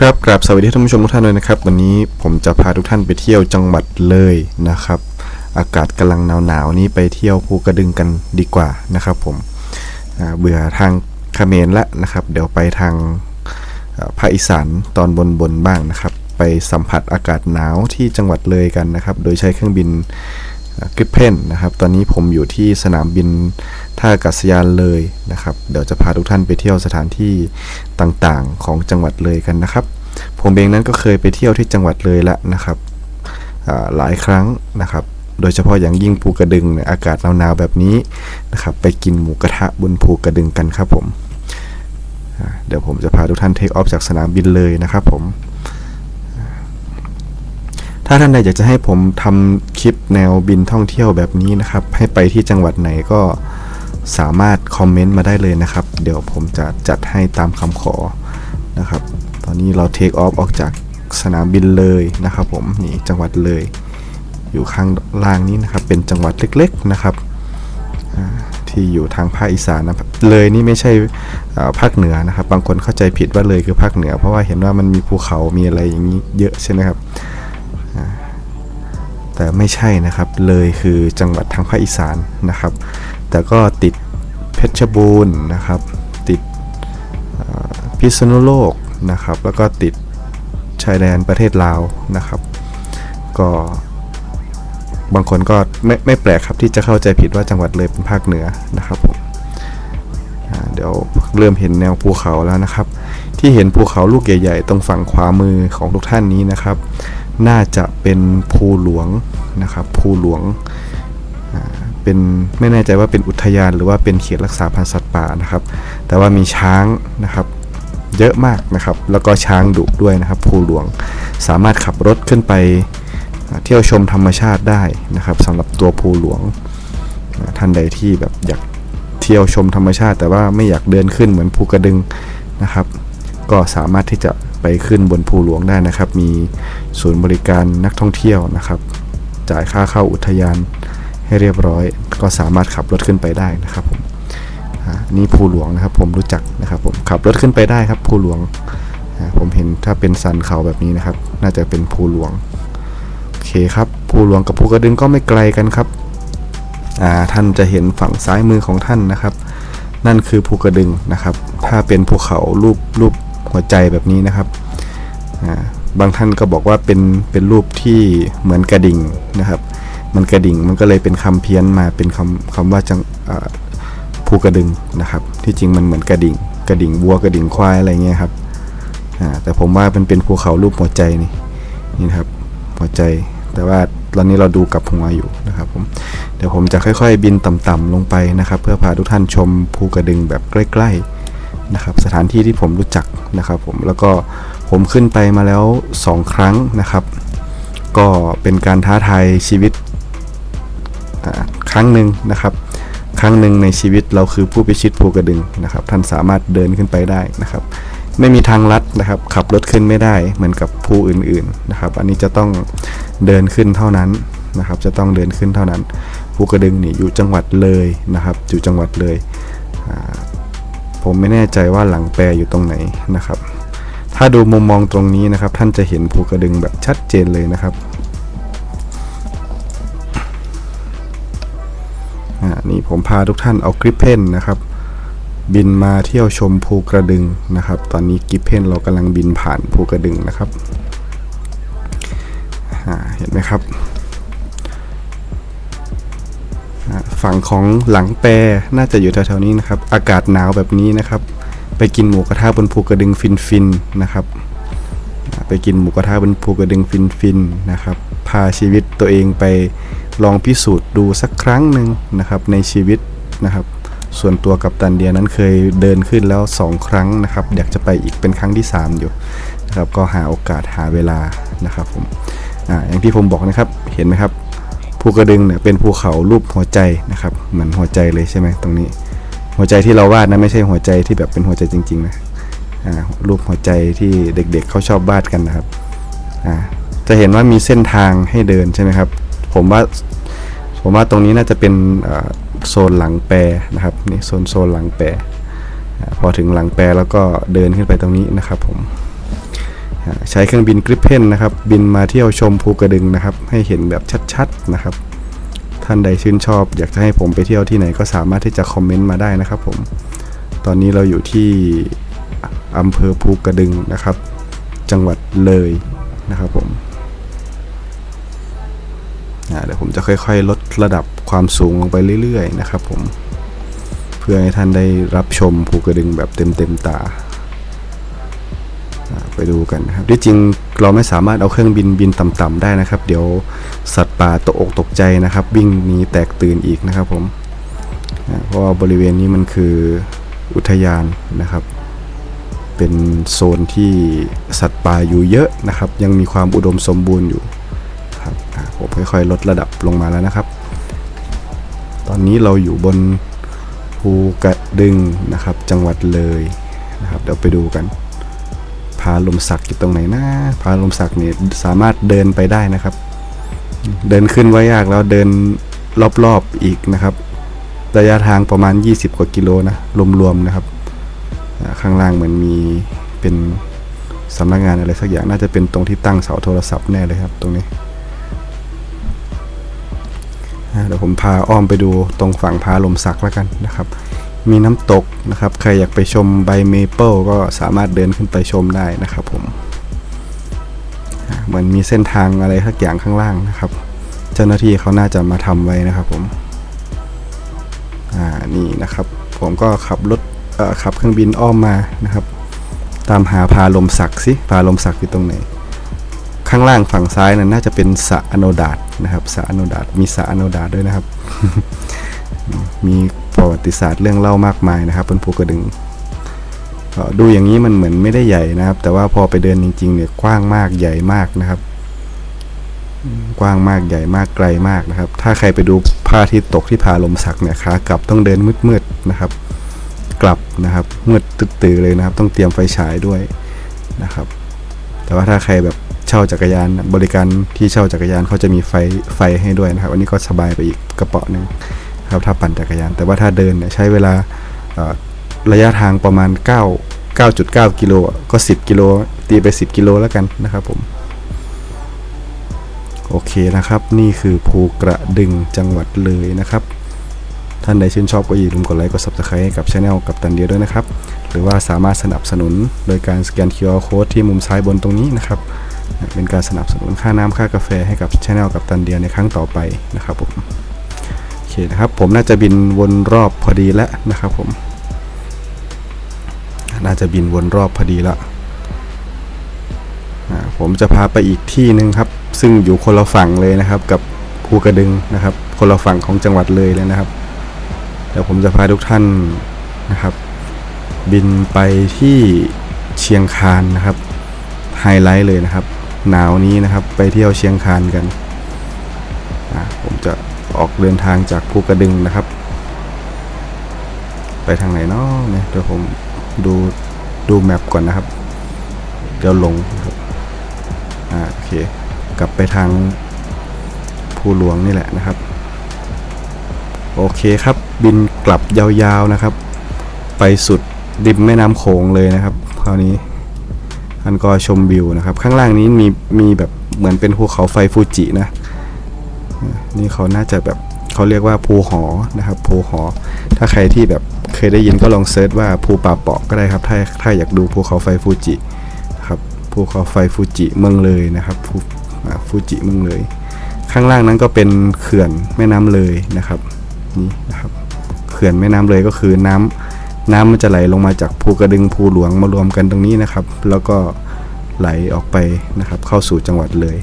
ครับกราบสวัสดีท่านผู้ชมทุกท่านเลยนะครับ วันนี้ผมจะพาทุกท่านไปเที่ยวจังหวัดเลยนะครับ อากาศกำลังหนาวๆนี้ไปเที่ยวภูกระดึงกันดีกว่านะครับผมเบื่อทางเขมรละนะครับ เดี๋ยวไปทางภาคอีสานตอนบนๆบ้างนะครับ ไปสัมผัสอากาศหนาวที่จังหวัดเลยกันนะครับ โดยใช้เครื่องบิน กริปเพนนะครับ ตอนนี้ผมอยู่ที่สนามบินท่าอากาศยานเลยนะครับ เดี๋ยวจะพาทุกท่านไปเที่ยวสถานที่ต่างๆของจังหวัดเลยกันนะครับ ผมเองนั้นก็เคยไปเที่ยวที่จังหวัดเลยละนะครับหลายครั้งนะครับ โดยเฉพาะอย่างยิ่งภูกระดึงเนี่ยอากาศหนาวๆแบบนี้นะครับ ไปกินหมูกระทะบนภูกระดึงกันครับผม เดี๋ยวผมจะพาทุกท่านเทคออฟจากสนามบินเลยนะครับผม ถ้าท่านใดอยากจะให้ผมทำคลิปแนวบินท่องเที่ยวแบบนี้นะครับ ให้ไปที่จังหวัดไหนก็สามารถคอมเมนต์มาได้เลยนะครับ เดี๋ยวผมจะจัดให้ตามคำขอนะครับ ตอนนี้เราเทคออฟออกจากสนามบินเลยนะครับผมนี่จังหวัดเลย อยู่ข้างล่างนี้นะครับ เป็นจังหวัดเล็กๆนะครับที่อยู่ทางภาคอีสานนะเลยนี่ไม่ใช่ภาคเหนือนะครับ บางคนเข้าใจผิดว่าเลยคือภาคเหนือ เพราะว่าเห็นว่ามันมีภูเขามีอะไรอย่างนี้เยอะใช่ไหมครับ แต่ไม่ใช่นะครับเลยคือจังหวัดทางภาคอีสานนะครับ แต่ก็ติดเพชรบูรณ์นะครับ ติดพิษณุโลกนะครับ แล้วก็ติดชายแดนประเทศลาวนะครับ ก็บางคนก็ไม่ไม่แปลกครับที่จะเข้าใจผิดว่าจังหวัดเลยเป็นภาคเหนือนะครับผมเดี๋ยวเริ่มเห็นแนวภูเขาแล้วนะครับ ที่เห็นภูเขาลูกใหญ่ ๆ ตรงฝั่งขวามือของทุกท่านนี้นะครับ น่าจะเป็นภูหลวงนะครับภูหลวงเป็นไม่แน่ใจว่าเป็นอุทยานหรือว่าเป็นเขตรักษาพันธุ์สัตว์ป่านะครับ แต่ว่ามีช้างนะครับเยอะมากนะครับ แล้วก็ช้างดุด้วยนะครับภูหลวงสามารถขับรถขึ้นไปเที่ยวชมธรรมชาติได้นะครับสำหรับตัวภูหลวงท่านใดที่แบบอยากเที่ยวชมธรรมชาติ แต่ว่าไม่อยากเดินขึ้นเหมือนภูกระดึงนะครับ ก็สามารถที่จะ ไปขึ้นบนภูหลวงได้นะครับ มีศูนย์บริการนักท่องเที่ยวนะครับ จ่ายค่าเข้าอุทยานให้เรียบร้อย ก็สามารถขับรถขึ้นไปได้นะครับผมนี่ภูหลวงนะครับ ผมรู้จักนะครับ ผมขับรถขึ้นไปได้ครับภูหลวงผมเห็นถ้าเป็นสันเขาแบบนี้นะครับ น่าจะเป็นภูหลวงโอเคครับภูหลวงกับภูกระดึงก็ไม่ไกลกันครับท่านจะเห็นฝั่งซ้ายมือของท่านนะครับ นั่นคือภูกระดึงนะครับ ถ้าเป็นภูเขารูปรูป หัวใจแบบนี้นะครับบางท่านก็บอกว่าเป็นเป็นรูปที่เหมือนกระดิ่งนะครับ มันกระดิ่งมันก็เลยเป็นคำเพี้ยนมาเป็นคำคำว่าจังภูกระดึงนะครับ ที่จริงมันเหมือนกระดิ่ง กระดิ่งวัวกระดิ่งควายอะไรเงี้ยครับแต่ผมว่ามันเป็นภูเขารูปหัวใจนี่นี่นะครับหัวใจ แต่ว่าตอนนี้เราดูกับหัวอยู่นะครับผมเดี๋ยวผมจะค่อยๆ บินต่ำๆลงไปนะครับ เพื่อพาทุกท่านชมภูกระดึงแบบใกล้ ๆ นะครับสถานที่ที่ผมรู้จักนะครับผมแล้วก็ผมขึ้นไปมาแล้ว 2 ครั้งนะครับ ก็เป็นการท้าทายชีวิตครั้งหนึ่งนะครับ ครั้งหนึ่งในชีวิตเราคือผู้พิชิตภูกระดึงนะครับ ท่านสามารถเดินขึ้นไปได้นะครับ ไม่มีทางลัดนะครับ ขับรถขึ้นไม่ได้เหมือนกับภูอื่นๆนะครับ อันนี้จะต้องเดินขึ้นเท่านั้นนะครับ จะต้องเดินขึ้นเท่านั้นภูกระดึงนี่อยู่จังหวัดเลยนะครับ อยู่จังหวัดเลย ผมไม่แน่ใจว่าหลังแปรอยู่ตรงไหนนะครับ ถ้าดูมุมมองตรงนี้นะครับ ท่านจะเห็นภูกระดึงแบบชัดเจนเลยนะครับอ่านี่ผมพาทุกท่านเอากริปเพนนะครับ บินมาเที่ยวชมภูกระดึงนะครับ ตอนนี้กิฟเพนเรากำลังบินผ่านภูกระดึงนะครับอ่าเห็นไหมครับ ฝั่งของหลังแปรน่าจะอยู่แถวๆนี้นะครับ อากาศหนาวแบบนี้นะครับ ไปกินหมูกระทะบนภูกระดึงฟินๆนะครับ ไปกินหมูกระทะบนภูกระดึงฟินๆนะครับ พาชีวิตตัวเองไปลองพิสูจน์ดูสักครั้งหนึ่งนะครับ ในชีวิตนะครับ ส่วนตัวกับตันเดียนั้นเคยเดินขึ้นแล้ว 2 ครั้งนะครับ อยากจะไปอีกเป็นครั้งที่ 3 อยู่นะครับ ก็หาโอกาสหาเวลานะครับผมออย่างที่ผมบอกนะครับ เห็นไหมครับ ภูกระดึงเนี่ยเป็นภูเขารูปหัวใจนะครับ เหมือนหัวใจเลยใช่ไหมตรงนี้ หัวใจที่เราวาดนะไม่ใช่หัวใจที่แบบเป็นหัวใจจริงๆนะอ่ารูปหัวใจที่เด็กๆเขาชอบวาดกันนะครับอ่าจะเห็นว่ามีเส้นทางให้เดินใช่ไหมครับ ผมว่าผมว่าตรงนี้น่าจะเป็นโซนหลังแปรนะครับนี่โซนโซนหลังแปรพอถึงหลังแปรแล้วก็เดินขึ้นไปตรงนี้นะครับผม ใช้เครื่องบินกริปเพนนะครับ บินมาเที่ยวชมภูกระดึงนะครับ ให้เห็นแบบชัดๆนะครับ ท่านใดชื่นชอบ อยากจะให้ผมไปเที่ยวที่ไหนก็สามารถที่จะคอมเมนต์มาได้นะครับผม ตอนนี้เราอยู่ที่อำเภอภูกระดึงนะครับ จังหวัดเลยนะครับผมเดี๋ยวผมจะค่อยๆ ลดระดับความสูงลงไปเรื่อยๆ นะครับผม เพื่อให้ท่านได้รับชมภูกระดึงแบบเต็มๆตา ไปดูกันนะครับที่จริงเราไม่สามารถเอาเครื่องบินบินต่ำๆได้นะครับ เดี๋ยวสัตว์ป่าตกอกตกใจนะครับ วิ่งหนีแตกตื่นอีกนะครับผมเพราะว่าบริเวณนี้มันคืออุทยานนะครับ เป็นโซนที่สัตว์ป่าอยู่เยอะนะครับ ยังมีความอุดมสมบูรณ์อยู่ครับผมค่อยๆ ลดระดับลงมาแล้วนะครับ ตอนนี้เราอยู่บนภูกระดึงนะครับ จังหวัดเลยนะครับ เดี๋ยวไปดูกันาลมสักอยู่ตรงไหนนะผาลมสักนี่สามารถเดินไปได้นะครับ เดินขึ้นว่ายากแล้วเดินรอบๆอีกนะครับ ระยะทางประมาณ 20 กว่ากิโลนะรวมๆนะครับ ข้างล่างเหมือนมีเป็นสำนักงานอะไรสักอย่างน่าจะเป็นตรงที่ตั้งเสาโทรศัพท์แน่เลยครับ ตรงนี้เดี๋ยวผมพาอ้อมไปดูตรงฝั่งพาลมสักแล้วกันนะครับ มีน้ำตกนะครับ ใครอยากไปชมใบเมเปิลก็สามารถเดินขึ้นไปชมได้นะครับผม เหมือนมีเส้นทางอะไรสักอย่างข้างล่างนะครับ เจ้าหน้าที่เขาน่าจะมาทำไว้นะครับผม อ่า นี่นะครับ ผมก็ขับรถขับเครื่องบินอ้อมมานะครับ ตามหาพาลมศักดิ์สิพาลมศักดิ์อยู่ตรงไหน ข้างล่างฝั่งซ้ายนั้นน่าจะเป็นสะอโนดาตนะครับสะอโนดาตมีสะอโนดาตด้วยนะครับ มีประวัติศาสตร์เรื่องเล่ามากมายนะครับบนภูกระดึงดูอย่างนี้มันเหมือนไม่ได้ใหญ่นะครับ แต่ว่าพอไปเดินจริง ๆ เนี่ยกว้างมากใหญ่มากนะครับ กว้างมากใหญ่มากไกลมากนะครับ ถ้าใครไปดูพระอาทิตย์ตกที่พาลมศักเนี่ยขากลับต้องเดินมืดๆนะครับ กลับนะครับมืดตึ๊ดตื่อเลยนะครับ ต้องเตรียมไฟฉายด้วยนะครับ แต่ว่าถ้าใครแบบเช่าจักรยานบริการที่เช่าจักรยานเขาจะมีไฟไฟให้ด้วยนะครับ อันนี้ก็สบายไปอีกกระเป๋าหนึ่ง ครับถ้าปั่นจักรยาน แต่ว่าถ้าเดินเนี่ยใช้เวลาระยะทางประมาณ 9 9.9 กิโลก็ 10 กิโลตีไป 10 กิโลแล้วกันนะครับผมโอเคนะครับ นี่คือภูกระดึงจังหวัดเลยนะครับ ท่านใดชื่นชอบก็อย่าลืมกดไลค์กด subscribe ให้กับช anel กับตันเดียวด้วยนะครับ หรือว่าสามารถสนับสนุนโดยการสแกน QR code ที่มุมซ้ายบนตรงนี้นะครับ เป็นการสนับสนุนค่าน้ำค่ากาแฟให้กับช anel กับตันเดียวในครั้งต่อไปนะครับผม นะครับ ผมน่าจะบินวนรอบพอดีแล้วนะครับผม น่าจะบินวนรอบพอดีแล้วผมจะพาไปอีกที่หนึ่งครับ ซึ่งอยู่คนละฝั่งเลยนะครับ กับภูกระดึงนะครับ คนละฝั่งของจังหวัดเลยเลยนะครับเดี๋ยวผมจะพาทุกท่านนะครับ บินไปที่เชียงคานนะครับไฮไลท์เลยนะครับ หนาวนี้นะครับ ไปเที่ยวเชียงคานกันผมจะ ออกเดินทางจากภูกระดึงนะครับ ไปทางไหนเนาะเนี่ยเดี๋ยวผมดูดูแมปก่อนนะครับ เดี๋ยวหลงครับอ่าโอเค กลับไปทางภูหลวงนี่แหละนะครับ โอเคครับบินกลับยาวๆนะครับ ไปสุดริมแม่น้ำโขงเลยนะครับคราวนี้ท่านก็ชมวิวนะครับ ข้างล่างนี้มีมีแบบเหมือนเป็นภูเขาไฟฟูจินะ นี่เขาน่าจะแบบเขาเรียกว่าภูหอนะครับภูหอ ถ้าใครที่แบบเคยได้ยินก็ลองเซิร์ชว่าภูป่าเปาะก็ได้ครับ ถ้าถ้าอยากดูภูเขาไฟฟูจิครับภูเขาไฟฟูจิเมืองเลยนะครับภูฟูจิเมืองเลย ข้างล่างนั้นก็เป็นเขื่อนแม่น้ำเลยนะครับนี่นะครับเขื่อนแม่น้ำเลยก็คือน้ำน้ำมันจะไหลลงมาจากภูกระดึงภูหลวงมารวมกันตรงนี้นะครับ แล้วก็ไหลออกไปนะครับเข้าสู่จังหวัดเลย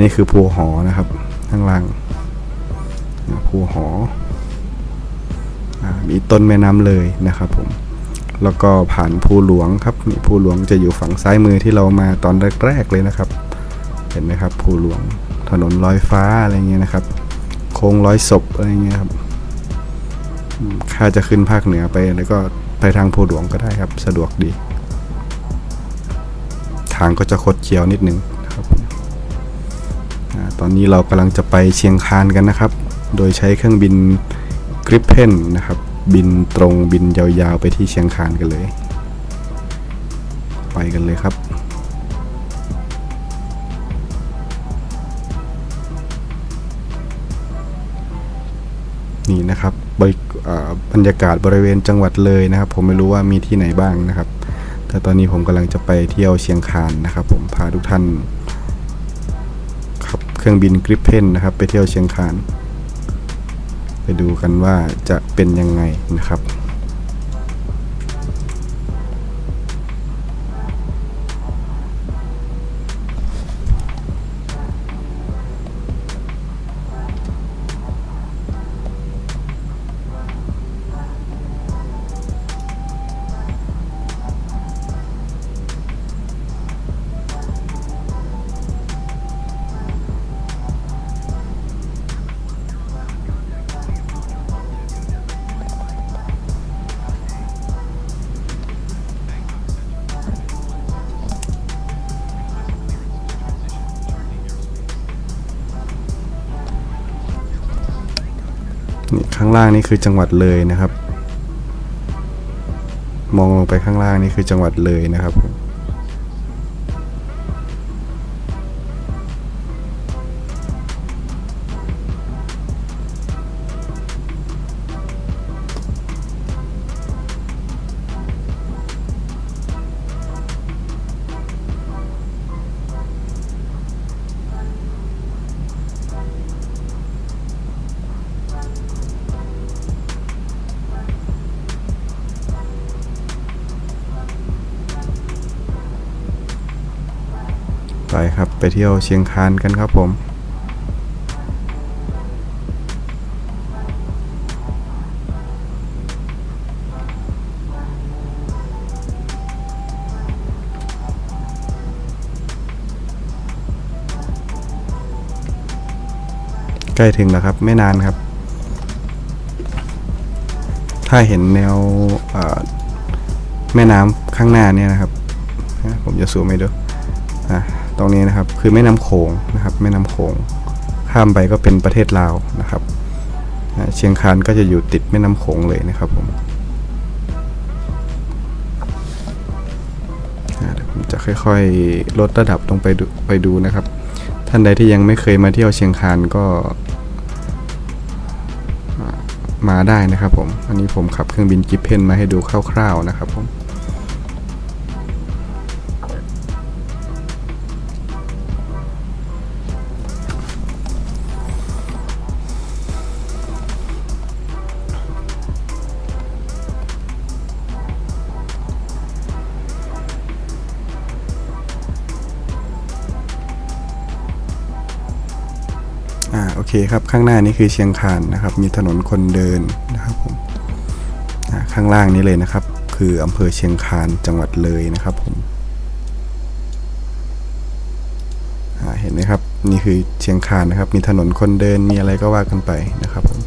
นี่คือภูหอนะครับ ข้างล่างภูหอมีต้นแม่น้ำเลยนะครับผม แล้วก็ผ่านภูหลวงครับนี่ภูหลวงจะอยู่ฝั่งซ้ายมือที่เรามาตอนแรกๆเลยนะครับ เห็นไหมครับภูหลวงถนนลอยฟ้าอะไรเงี้ยนะครับ โค้งร้อยศพอะไรเงี้ยครับถ้าจะขึ้นภาคเหนือไปแล้วก็ไปทางภูหลวงก็ได้ครับ สะดวกดี ทางก็จะคดเคี้ยวนิดนึง ตอนนี้เรากำลังจะไปเชียงคานกันนะครับ โดยใช้เครื่องบินกริปเพนนะครับ บินตรงบินยาวๆไปที่เชียงคานกันเลย ไปกันเลยครับนี่นะครับบรรยากาศบริเวณจังหวัดเลยนะครับ ผมไม่รู้ว่ามีที่ไหนบ้างนะครับ แต่ตอนนี้ผมกำลังจะไปเที่ยวเชียงคานนะครับ ผมพาทุกท่าน เครื่องบินกริปเพนนะครับ ไปเที่ยวเชียงคาน ไปดูกันว่าจะเป็นยังไงนะครับ ข้างล่างนี่คือจังหวัดเลยนะครับ มองลงไปข้างล่างนี่คือจังหวัดเลยนะครับ เที่ยวเชียงคานกันครับผมใกล้ถึงแล้วครับ ไม่นานครับ ถ้าเห็นแนวแม่น้ำข้างหน้าเนี่ยนะครับ ผมจะสูมให้ดูอะ ตรงนี้นะครับคือแม่น้ำโขงนะครับแม่น้ำโขงข้ามไปก็เป็นประเทศลาวนะครับเชียงคานก็จะอยู่ติดแม่น้ำโขงเลยนะครับผมผมจะค่อยๆลดระดับลงไปดูไปดูนะครับ ท่านใดที่ยังไม่เคยมาเที่ยวเชียงคานก็มาได้นะครับผม อันนี้ผมขับเครื่องบินกิฟเพนมาให้ดูคร่าวๆนะครับผม คครับ ข้างหน้านี่คือเชียงคานนะครับ มีถนนคนเดินนะครับผมข้างล่างนี้เลยนะครับ คืออำเภอเชียงคานจังหวัดเลยนะครับผมเห็นไหมครับนี่คือเชียงคานนะครับ มีถนนคนเดินมีอะไรก็ว่ากันไปนะครับผม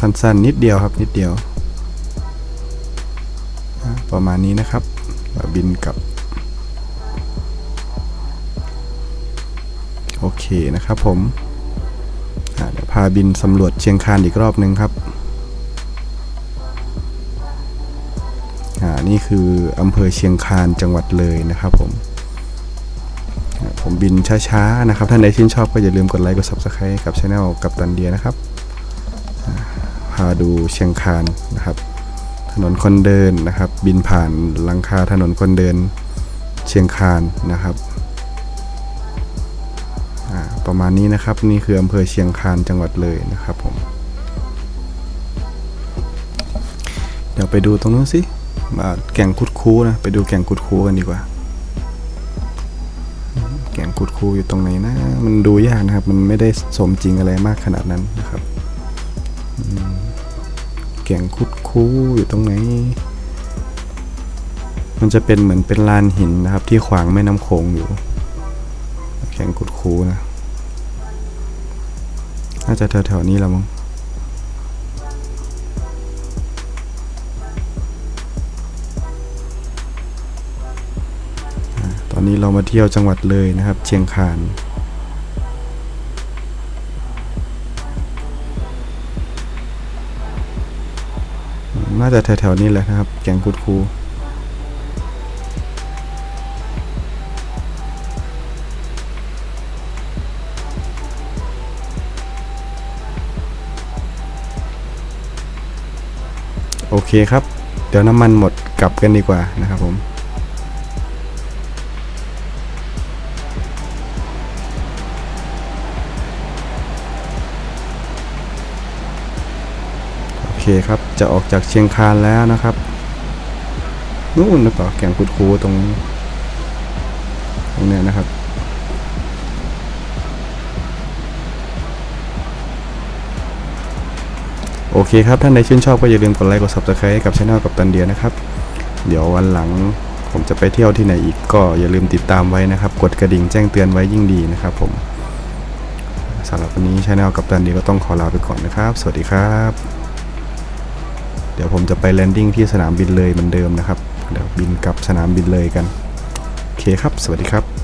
สั้นๆนิดเดียวครับนิดเดียว ประมาณนี้นะครับบินกลับ เคนะครับผมเดี๋ยวพาบินสำรวจเชียงคานอีกรอบหนึ่งครับอ่านี่คืออำเภอเชียงคานจังหวัดเลยนะครับผมผมบินช้าๆนะครับ ท่านใดชื่นชอบก็อย่าลืมกดไลค์กด Subscribe กับช anel กับตันเดียนะครับพาดูเชียงคานนะครับ ถนนคนเดินนะครับ บินผ่านหลังคาถนนคนเดินเชียงคานนะครับ ประมาณนี้นะครับ นี่คืออำเภอเชียงคานจังหวัดเลยนะครับผมเดี๋ยวไปดูตรงนู้นสิมาแก่งคุดคูนะไปดูแก่งคุดคูกันดีกว่า แก่งคุดคูอยู่ตรงไหนนะ มันดูยากนะครับ มันไม่ได้สมจริงอะไรมากขนาดนั้นนะครับแก่งคุดคูอยู่ตรงไหนมันจะเป็นเหมือนเป็นลานหินนะครับ ที่ขวางแม่น้ำโขงอยู่แก่งคุดคูนะ น่าจะแถวๆนี้แล้วมั้งตอนนี้เรามาเที่ยวจังหวัดเลยนะครับ เชียงคานน่าจะแถวๆนี้แหละนะครับ แกงคุดคู เคครับ เดี๋ยวน้ำมันหมดกลับกันดีกว่านะครับผมโอเคครับจะออกจากเชียงคานแล้วนะครับนู่นหรือเปล่าแก่งคุดคูตรงตรงเนี้ยนะครับ โอเคครับ ท่านใดชื่นชอบก็อย่าลืมกดไลค์ กด subscribe ให้กับช่องกับตันเดียนะครับ เดี๋ยววันหลังผมจะไปเที่ยวที่ไหนอีกก็อย่าลืมติดตามไว้นะครับ กดกระดิ่งแจ้งเตือนไว้ยิ่งดีนะครับผมสำหรับวันนี้ช anel กับตันเดียก็ต้องขอลาไปก่อนนะครับ สวัสดีครับ เดี๋ยวผมจะไปแลนดิ้งที่สนามบินเลยเหมือนเดิมนะครับ เดี๋ยวบินกลับสนามบินเลยกัน โอเคครับ สวัสดีครับ